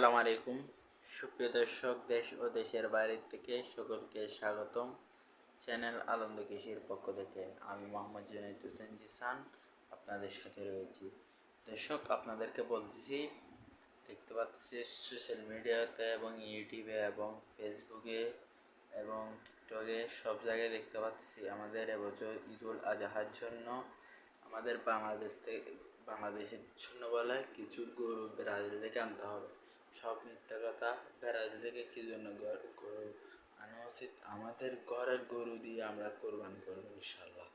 আসসালামু আলাইকুম। সুপ্রিয় দর্শক, দেশ ও দেশের বাইরে থেকে সকলকে স্বাগতম। চ্যানেল আনন্দ কৃষির পক্ষ থেকে আমি মোহাম্মদ জুনাইদ হোসেন জিসান আপনাদের সাথে রয়েছি। দর্শক, আপনাদেরকে বলতেছি, দেখতে পাচ্ছি সোশ্যাল মিডিয়াতে এবং ইউটিউবে এবং ফেসবুকে এবং টিকটকে সব জায়গায় দেখতে পাচ্ছি আমাদের এবছর ঈদুল আজহার জন্য আমাদের বাংলাদেশ থেকে, বাংলাদেশের জন্য বলে কিছু গরু ব্রাজিল থেকে আনতে হবে। সব মিথ্যা কথা? ব্রাজিল থেকে কি জন্য গর- আনা উচিত আমাদের ঘরের গরু দিয়ে আমরা কোরবান করব ইনশাল্লাহ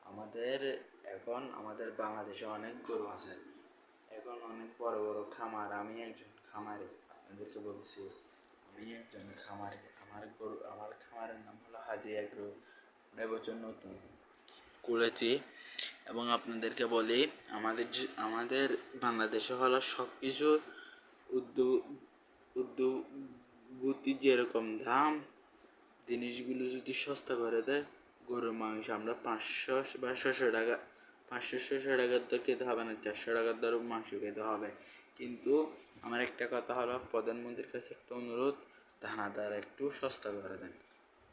আমাদের এখন, আমাদের বাংলাদেশে অনেক গরু আছে। এখন অনেক বড় বড় খামার। আমি একজন খামারি, আপনাদেরকে বলছি, আমি একজন খামারি। আমার গরু, আমার খামারের নাম হলো হাজি এগ্রো। এবছর নতুন করেছি। এবং আপনাদেরকে বলি, আমাদের আমাদের বাংলাদেশে হলো সব কিছু উদ্যোগতি যেরকম দাম, জিনিসগুলো যদি সস্তা করে দেয়, গরুর মাংস আমরা পাঁচশো বা ছশো টাকা, পাঁচশো ছশো টাকার দর খেতে হবে না, চারশো টাকার দর মাংস খেতে হবে। কিন্তু আমার একটা কথা হলো, প্রধানমন্ত্রীর কাছে একটা অনুরোধ, দানাদার একটু সস্তা করে দেন।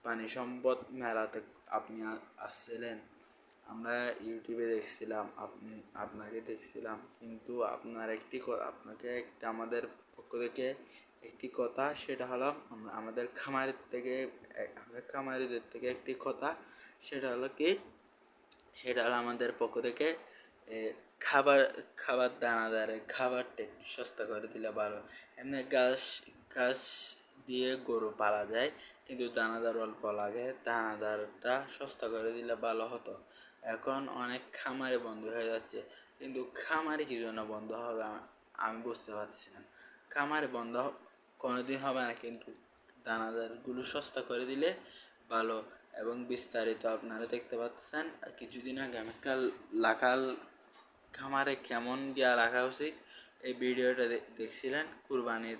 পানি সম্পদ মেলাতে আপনি আসছিলেন আমরা ইউটিউবে দেখছিলাম, আপনি, আপনাকে দেখছিলাম, কিন্তু আপনার একটি আপনাকে একটা, আমাদের পক্ষ থেকে একটি কথা, সেটা হলো আমাদের খামারের থেকে আমাদের খামারিদের থেকে একটি কথা, সেটা হলো কি, সেটা হলো আমাদের পক্ষ থেকে খাবার খাবার দানাদারের খাবারটা একটু সস্তা করে দিলে ভালো। এমনি ঘাস ঘাস দিয়ে গরু পালা যায়, কিন্তু দানাদার অল্প লাগে, দানাদারটা সস্তা করে দিলে ভালো হতো। এখন অনেক খামারে বন্ধ হয়ে যাচ্ছে। কিন্তু খামারে কি জন্য বন্ধ হবে আমি বুঝতে পারতেছি না। খামারে বন্ধ কোনোদিন হবে না, কিন্তু দানাদারগুলো সস্তা করে দিলে ভালো এবং বিস্তারিত আপনারা দেখতে পাচ্ছেন। আর কিছুদিন আগে আমি একটা লাকাল খামারে কেমন গিয়া রাখা উচিত এই ভিডিওটা দেখছিলেন। কুরবানির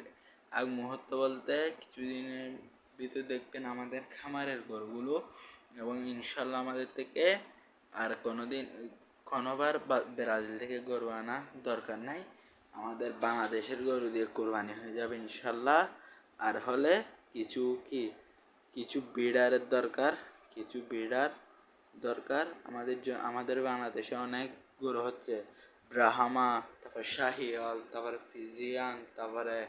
আগ মুহূর্ত বলতে কিছুদিনের ভিতর দেখবেন আমাদের খামারের গরুগুলো এবং ইনশাল্লাহ আমাদের থেকে আর কোনোদিন, কোনোবার বা- ব্রাজিল থেকে গরু আনা দরকার নাই। আমাদের বাংলাদেশের গরু দিয়ে কোরবানি হয়ে যাবে ইনশাল্লাহ। আর হলে কিছু কি, কিছু বিডারের দরকার, কিছু বিডার দরকার। আমাদের আমাদের বাংলাদেশে অনেক গরু হচ্ছে ব্রাহামা, তারপরে শাহিওয়াল, তারপরে ফিজিয়ান, তারপরে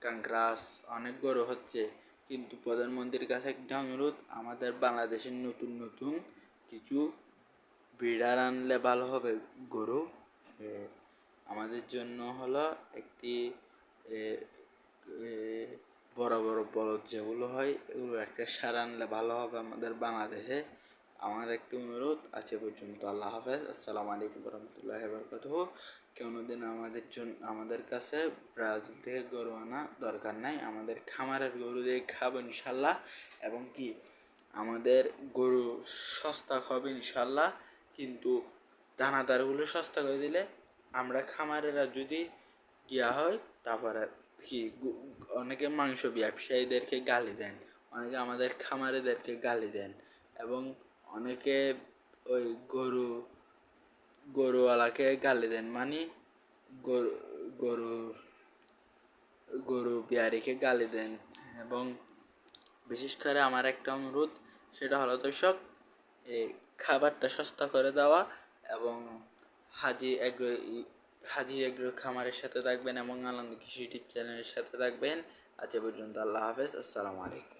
কাংগ্রাস অনেক গরু হচ্ছে। কিন্তু প্রধানমন্ত্রীর কাছে একটা অনুরোধ, আমাদের বাংলাদেশের নতুন নতুন কিছু ব্রিডার আনলে ভালো হবে, গরু। আমাদের জন্য হলো একটি বড় বড় বলদ যেগুলো হয়, এগুলো একটা সার আনলে ভালো হবে আমাদের বাংলাদেশে। আমার একটি অনুরোধ আছে পর্যন্ত আল্লাহ হাফেজ। আসসালামু আলাইকুম রহমতুল্লাহ বরকাত কোনোদিন আমাদের জন্য আমাদের কাছে ব্রাজিল থেকে গরু আনা দরকার নাই। আমাদের খামারের গরু দিয়ে খাব ইনশাল্লাহ। এবং কি আমাদের গরু সস্তা হবে ইনশাল্লাহ কিন্তু দানাদারগুলো সস্তা করে দিলে আমরা খামারেরা যদি গিয়া হয়, তারপরে কি অনেকে মাংস ব্যবসায়ীদেরকে গালি দেন, অনেকে আমাদের খামারেদেরকে গালি দেন এবং অনেকে ওই গরু, গরুওয়ালাকে গালি দেন মানে গরু গরু গরু বিহারিকে গালি দেন এবং বিশেষ করে আমার একটা অনুরোধ, সেটা হলো দর্শক, এই খাবারটা সস্তা করে দেওয়া এবং হাজি এগ্রো হাজি এগ্রো খামারের সাথে থাকবেন এবং আনন্দ কৃষি ইউটিউব চ্যানেলের সাথে থাকবেন। আজ পর্যন্ত আল্লাহ হাফেজ, আসসালামু আলাইকুম।